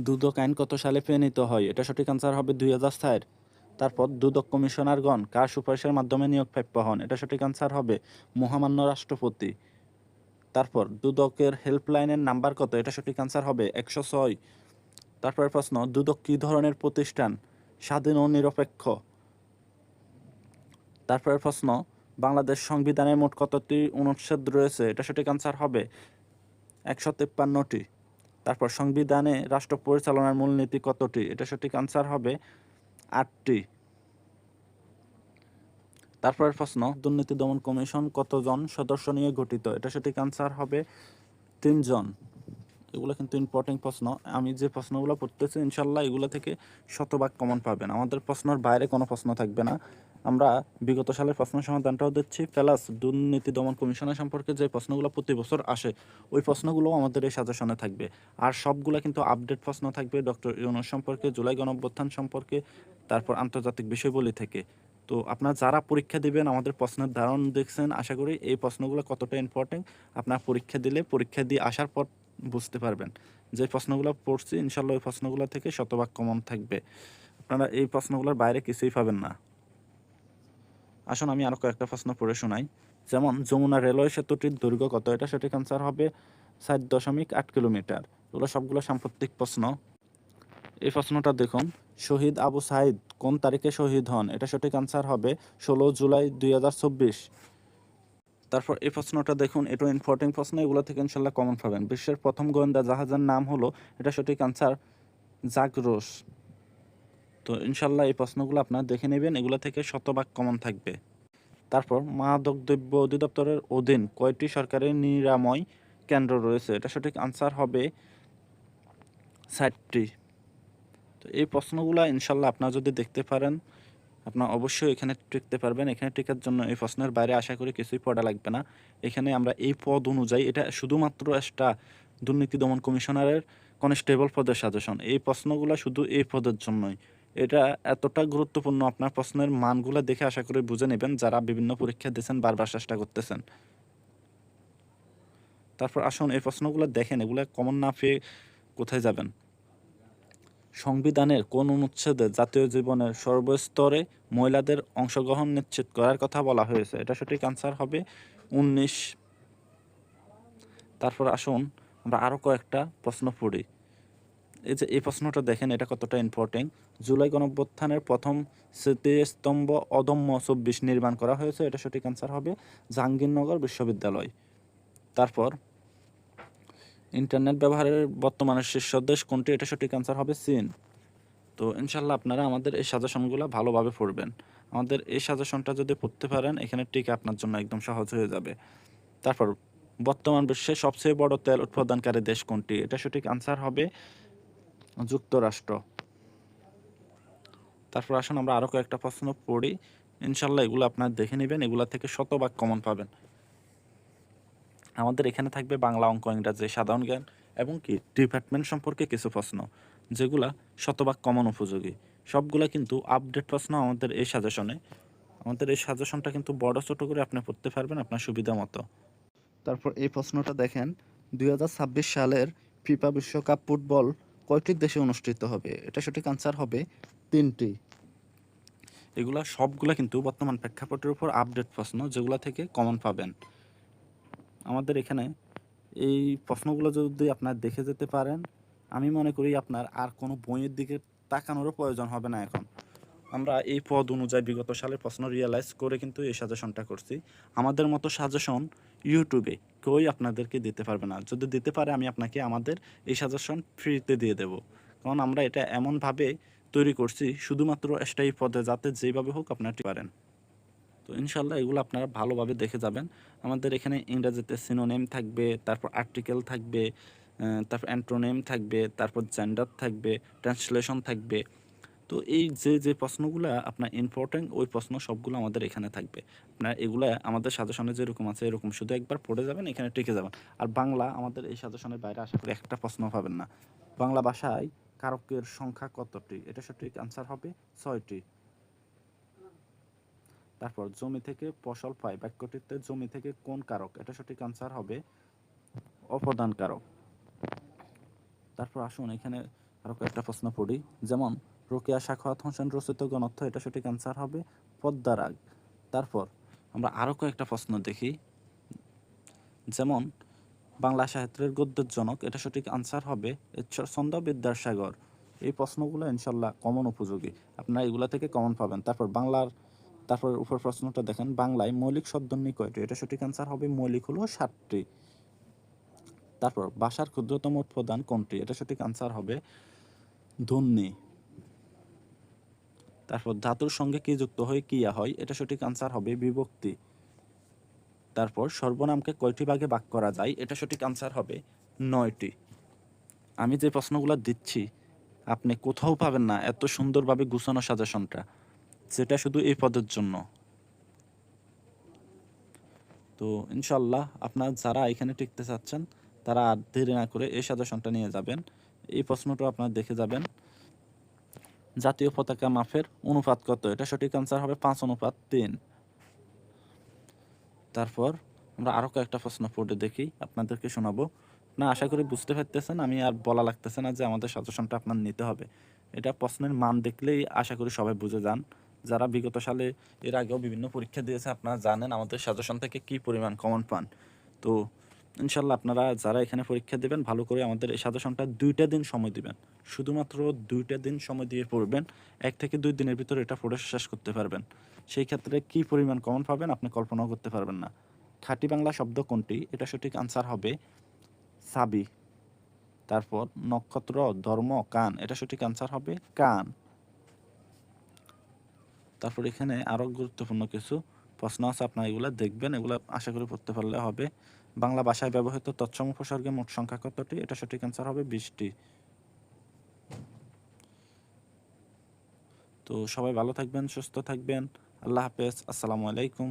দুদক আইন কত সালে প্রণীত হয়? এটা সঠিক আনসার হবে দুই হাজার চার। তারপর দুদক কমিশনারগণ কার সুপারিশের মাধ্যমে নিয়োগ প্রাপ্য হন? এটা সঠিক আনসার হবে মহামান্য রাষ্ট্রপতি। তারপর দুদকের হেল্পলাইনের নাম্বার কত? এটা সঠিক আনসার হবে একশো ছয়। তারপরের প্রশ্ন, দুদক কী ধরনের প্রতিষ্ঠান? স্বাধীন ও নিরপেক্ষ। তারপরের প্রশ্ন, বাংলাদেশ সংবিধানের মোট কতটি অনুচ্ছেদ রয়েছে? এটা সঠিক আনসার হবে একশো তেপ্পান্নটি। তারপর সংবিধানে রাষ্ট্র পরিচালনার মূলনীতি কতটি? এটা সঠিক আনসার হবে আটটি। তারপরের প্রশ্ন, দুর্নীতি দমন কমিশন কতজন সদস্য নিয়ে গঠিত? এটা সঠিক আনসার হবে তিনজন। এগুলো কিন্তু ইম্পর্টেন্ট প্রশ্ন। আমি যে প্রশ্নগুলো পড়তেছি, ইনশাল্লাহ এগুলো থেকে শতভাগ কমন পাবেন। আমাদের প্রশ্নের বাইরে কোনো প্রশ্ন থাকবে না। আমরা বিগত সালের প্রশ্ন সমাধানটাও দিচ্ছি প্লাস দুর্নীতি দমন কমিশনের সম্পর্কে যে প্রশ্নগুলো প্রতি বছর আসে, ওই প্রশ্নগুলোও আমাদের এই সাজেশনে থাকবে। আর সবগুলো কিন্তু আপডেট প্রশ্ন থাকবে ডক্টর ইউনুস সম্পর্কে, জুলাই গণঅভ্যুত্থান সম্পর্কে, তারপর আন্তর্জাতিক বিষয়বলি থেকে। তো আপনারা যারা পরীক্ষা দিবেন, আমাদের প্রশ্নের ধারণ দেখছেন, আশা করি এই প্রশ্নগুলো কতটা ইম্পর্টেন্ট আপনার পরীক্ষা দিলে, পরীক্ষা দিয়ে আসার পর বুঝতে পারবেন। যে প্রশ্নগুলো পড়ছি ইনশাল্লাহ ওই প্রশ্নগুলো থেকে শতভাগ কমন থাকবে। আপনারা এই প্রশ্নগুলোর বাইরে কিছুই পাবেন না। আসুন আমি আরও কয়েকটা প্রশ্ন পড়ে শোনাই। যেমন, যমুনা রেলওয়ে সেতুটির দৈর্ঘ্য কত? এটা সঠিক আনসার হবে সাত দশমিক আট কিলোমিটার। এগুলো সবগুলো সাম্প্রতিক প্রশ্ন। এই প্রশ্নটা দেখুন, শহীদ আবু সাইদ কোন তারিখে শহীদ হন? এটা সঠিক আনসার হবে ষোলো জুলাই দুই হাজার চব্বিশ। তারপর এই প্রশ্নটা দেখুন এটা ইম্পর্টেন্ট প্রশ্ন, এগুলো থেকে ইনশাল্লাহ কমন পাবেন। বিশ্বের প্রথম গোয়েন্দা জাহাজের নাম হলো, এটা সঠিক আনসার জাগরোস। তো ইনশাল্লাহ এই প্রশ্নগুলো আপনারা দেখে নেবেন, এগুলো থেকে শতভাগ কমন থাকবে। তারপর মাদক দ্রব্য অধিদপ্তরের অধীন কয়টি সরকারি নিরাময় কেন্দ্র রয়েছে? এটা সঠিক আনসার হবে ষাটটি। তো এই প্রশ্নগুলো ইনশাল্লাহ আপনারা যদি দেখতে পারেন, আপনার অবশ্যই এখানে টিকতে পারবেন। এখানে টিকার জন্য এই প্রশ্নের বাইরে আশা করি কিছুই পড়া লাগবে না। এখানে আমরা এই পদ অনুযায়ী, এটা শুধুমাত্র একটা দুর্নীতি দমন কমিশনারের কনস্টেবল পদের সাজেশন এই প্রশ্নগুলো শুধু এই পদের জন্যই। এটা এতটা গুরুত্বপূর্ণ আপনার প্রশ্নের মানগুলো দেখে আশা করি বুঝে নেবেন, যারা বিভিন্ন পরীক্ষা দিয়েছেন, বারবার চেষ্টা করতেছেন। তারপর আসুন, এই প্রশ্নগুলো দেখেন, এগুলো কমন না পেয়ে কোথায় যাবেন? সংবিধানের কোন অনুচ্ছেদে জাতীয় জীবনের সর্বস্তরে মহিলাদের অংশগ্রহণ নিশ্চিত করার কথা বলা হয়েছে? এটা সঠিক আনসার হবে উনিশ। তারপর আসুন, আমরা আরও কয়েকটা প্রশ্ন পড়ি। এই যে এই প্রশ্নটা দেখেন, এটা কতটা ইম্পর্টেন্ট জুলাই গণঅভ্যুত্থানের প্রথম স্মৃতিস্তম্ভ অদম্য চব্বিশ নির্মাণ করা হয়েছে, এটা সঠিক আনসার হবে জাহাঙ্গীরনগর বিশ্ববিদ্যালয়। তারপর ইন্টারনেট ব্যবহারের বর্তমানে শীর্ষ দেশ কোনটি, এটা সঠিক অ্যান্সার হবে চীন। তো ইনশাল্লাহ আপনারা আমাদের এই সাজেশনগুলো ভালোভাবে পড়বেন। আমাদের এই সাজেশনটা যদি পড়তে পারেন, এখানে টিকা আপনার জন্য একদম সহজ হয়ে যাবে। তারপর, বর্তমান বিশ্বে সবচেয়ে বড় তেল উৎপাদনকারী দেশ কোনটি, এটা সঠিক আনসার হবে যুক্তরাষ্ট্র। তারপর আসুন আমরা আরও কয়েকটা প্রশ্ন পড়ি। ইনশাল্লাহ এগুলো আপনারা দেখে নেবেন, এগুলো থেকে শতভাগ কমন পাবেন। আমাদের এখানে থাকবে বাংলা অঙ্ক, ইংরাজি, সাধারণ জ্ঞান এবং কি ডিপার্টমেন্ট সম্পর্কে কিছু প্রশ্ন, যেগুলা শতভাগ কমন উপযোগী। সবগুলা কিন্তু আপডেট প্রশ্ন আমাদের এই সাজেশনে আমাদের এই সাজেশনটা কিন্তু বড় ছোট করে আপনি পড়তে পারবেন আপনার সুবিধা মতো। তারপর এই প্রশ্নটা দেখেন দু হাজার ছাব্বিশ সালের ফিফা বিশ্বকাপ ফুটবল কয়টি দেশে অনুষ্ঠিত হবে। এটা সঠিক আনসার হবে তিনটি। এগুলা সবগুলা কিন্তু বর্তমান প্রেক্ষাপটের উপর আপডেট প্রশ্ন যেগুলা থেকে কমন পাবেন। আমাদের এখানে এই প্রশ্নগুলো যদি আপনার দেখে যেতে পারেন, আমি মনে করি আপনার আর কোনো বইয়ের দিকে তাকানোরও প্রয়োজন হবে না এখন। আমরা এই পদ অনুযায়ী বিগত সালের প্রশ্ন রিয়েলাইজ করে কিন্তু এই সাজেশনটা করছি। আমাদের মতো সাজেশন ইউটিউবে কেউই আপনাদেরকে দিতে পারবে না। যদি দিতে পারে, আমি আপনাকে আমাদের এই সাজেশন ফ্রিতে দিয়ে দেব। কারণ আমরা এটা এমনভাবে তৈরি করছি, শুধুমাত্র স্থায়ী পদে যাতে যেভাবে হোক আপনারা পারেন। তো ইনশাল্লাহ এগুলো আপনারা ভালোভাবে দেখে যাবেন। আমাদের এখানে ইংরেজিতে সিনোনেম থাকবে, তারপর আর্টিকেল থাকবে তারপর অ্যান্ট্রোনেম থাকবে, তারপর জেন্ডার থাকবে ট্রান্সলেশন থাকবে। তো এই যে যে প্রশ্নগুলো আপনার ইম্পর্টেন্ট ওই প্রশ্ন সবগুলো আমাদের এখানে থাকবে। আপনার এগুলো আমাদের সাজেশনে যেরকম আছে, এরকম শুধু একবার পড়ে যাবেন, এখানে টিকে যাবেন। আর বাংলা আমাদের এই সাজেশনের বাইরে আশা করি একটা প্রশ্ন পাবেন না। বাংলা ভাষায় কারকের সংখ্যা কতটি? এটা সঠিক আনসার হবে ছয়টি। তারপর, জমি থেকে ফসল পাই বাক্যটিতে জমি থেকে কোন কারক? এটা সঠিক আনসার হবে অপদান কারক। তারপর আসুন, এখানে আরও কয়েকটা প্রশ্ন পড়ি। যেমন রোকেয়া শাখাওয়াত হোসেন রচিত গণর্থ এটা সঠিক অ্যান্সার হবে পদ্মারাগ তারপর আমরা আরও কয়েকটা প্রশ্ন দেখি। যেমন, বাংলা সাহিত্যের গদ্যের জনক, এটা সঠিক আনসার হবে ঈশ্বরচন্দ্র বিদ্যাসাগর এই প্রশ্নগুলো ইনশাল্লাহ কমন উপযোগী। আপনারা এগুলো থেকে কমন পাবেন। তারপর বাংলার, তারপর উপর প্রশ্নটা দেখেন, বাংলায় মৌলিক শব্দনী কয়টি? এটা সঠিক আনসার হবে মৌলিক হলো সাতটি। তারপর, ভাষার ক্ষুদ্রতম উৎপাদান কোনটি? এটা সঠিক আনসার হবে ধ্বনি তারপর ধাতুর সঙ্গে কি যুক্ত হয় কিয়া হয়, এটা সঠিক আনসার হবে বিভক্তি। তারপর সর্বনামকে কয়টি ভাগে ভাগ করা যায়, এটা সঠিক আনসার হবে নয়টি। আমি যে প্রশ্নগুলো দিচ্ছি, আপনি কোথাও পাবেন না এত সুন্দরভাবে গুছানো সাজেশনটা সেটা শুধু এই পদের জন্য। তো ইনশাল্লাহ আপনার যারা এখানে টিকতে চাচ্ছেন, তারা আর দেরি না করে এই সাজেশনটা নিয়ে যাবেন। এই প্রশ্নটা আপনার দেখে যাবেন। জাতীয় পতাকা মাফের অনুপাত কত? এটা সঠিক আনসার হবে পাঁচ অনুপাত তিন। তারপর আমরা আরও কয়েকটা প্রশ্ন পড়ে দেখি, আপনাদেরকে শোনাবো। না, আশা করি বুঝতে পারতেছেন, আমি আর বলা লাগতেছে না যে আমাদের সাজেশনটা আপনার নিতে হবে। এটা প্রশ্নের মান দেখলেই আশা করি সবাই বুঝে যান। যারা বিগত সালে এর আগেও বিভিন্ন পরীক্ষা দিয়েছে, আপনারা জানেন আমাদের সাজেশন থেকে কি পরিমাণ কমন পান। তো ইনশাল্লাহ আপনারা যারা এখানে পরীক্ষা দেবেন, ভালো করে আমাদের এই সাজেশনটা দুইটা দিন সময় দিবেন। শুধুমাত্র দুইটা দিন সময় দিয়ে পড়বেন, এক থেকে দুই দিনের ভিতরে এটা পড়ে শেষ করতে পারবেন। সেই ক্ষেত্রে কি পরিমাণ কমন পাবেন আপনি কল্পনাও করতে পারবেন না। খাঁটি বাংলা শব্দ কোনটি? এটা সঠিক আনসার হবে সাবি। তারপর নক্ষত্র, ধর্ম, কান, এটা সঠিক আনসার হবে কান। তারপর এখানে আরও গুরুত্বপূর্ণ কিছু প্রশ্ন আছে, আপনারা এগুলো দেখবেন, এগুলো আশা করি পড়তে পারলে হবে। বাংলা ভাষায় ব্যবহৃত তৎসম উপসর্গে মোট সংখ্যা কতটি? এটা সঠিক অ্যান্সার হবে বিশটি। তো সবাই ভালো থাকবেন, সুস্থ থাকবেন। আল্লাহ হাফেজ। আসসালামু আলাইকুম।